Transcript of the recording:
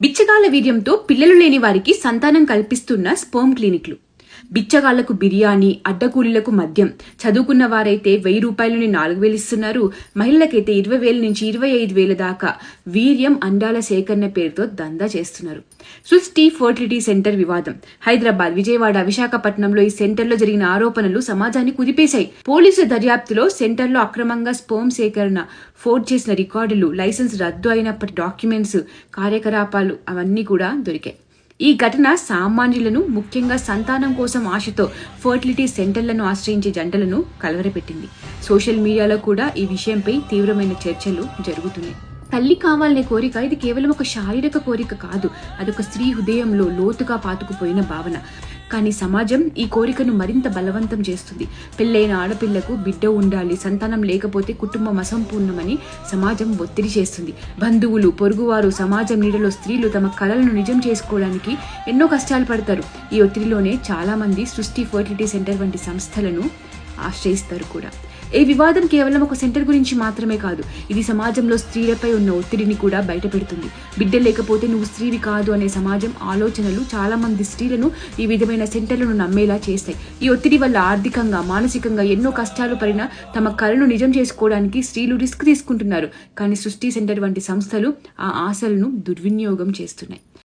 బిచ్చగాల వీర్యంతో పిల్లలు లేని వారికి సంతానం కల్పిస్తున్న స్పోమ్ క్లినిక్లు. బిచ్చగాళ్ళకు బిర్యానీ అడ్డకూలీలకు మద్యం. చదువుకున్న వారైతే వెయ్యి రూపాయల నుండి నాలుగు వేలు ఇస్తున్నారు. మహిళలకైతే ఇరవై వేల నుంచి ఇరవై ఐదు వేల దాకా వీర్యం అండాల సేకరణ పేరుతో దందా చేస్తున్నారు. సృష్టి ఫర్టిలిటీ సెంటర్ వివాదం. హైదరాబాద్ విజయవాడ విశాఖపట్నంలో ఈ సెంటర్లో జరిగిన ఆరోపణలు సమాజాన్ని కుదిపేశాయి. పోలీసుల దర్యాప్తులో సెంటర్లో అక్రమంగా స్పోమ్ సేకరణ ఫోర్డ్ చేసిన రికార్డులు లైసెన్స్ రద్దు అయినప్పటి డాక్యుమెంట్స్ కార్యకలాపాలు అవన్నీ కూడా దొరికాయి. ఈ ఘటన సామాన్యులను ముఖ్యంగా సంతానం కోసం ఆశతో ఫర్టిలిటీ సెంటర్లను ఆశ్రయించే జంటలను కలవరపెట్టింది. సోషల్ మీడియాలో కూడా ఈ విషయంపై తీవ్రమైన చర్చలు జరుగుతున్నాయి. తల్లి కావాలనే కోరిక ఇది కేవలం ఒక శారీరక కోరిక కాదు అదొక స్త్రీ హృదయంలో లోతుగా పాతుకుపోయిన భావన. కానీ సమాజం ఈ కోరికను మరింత బలవంతం చేస్తుంది. పెళ్ళైన ఆడపిల్లకు బిడ్డ ఉండాలి సంతానం లేకపోతే కుటుంబం అసంపూర్ణమని సమాజం ఒత్తిడి చేస్తుంది. బంధువులు పొరుగువారు సమాజం నీడలో స్త్రీలు తమ కళలను నిజం చేసుకోవడానికి ఎన్నో కష్టాలు పడతారు. ఈ ఒత్తిడిలోనే చాలామంది సృష్టి ఫర్టిలిటీ సెంటర్ వంటి సంస్థలను ఆశ్రయిస్తారు కూడా. ఈ వివాదం కేవలం ఒక సెంటర్ గురించి మాత్రమే కాదు ఇది సమాజంలో స్త్రీలపై ఉన్న ఒత్తిడిని కూడా బయటపెడుతుంది. బిడ్డ లేకపోతే నువ్వు స్త్రీవి కాదు అనే సమాజం ఆలోచనలు చాలా మంది స్త్రీలను ఈ విధమైన సెంటర్లను నమ్మేలా చేస్తాయి. ఈ ఒత్తిడి వల్ల ఆర్థికంగా మానసికంగా ఎన్నో కష్టాలు పడినా తమ కళను నిజం చేసుకోవడానికి స్త్రీలు రిస్క్ తీసుకుంటున్నారు. కానీ సృష్టి సెంటర్ వంటి సంస్థలు ఆ ఆశలను దుర్వినియోగం చేస్తున్నాయి.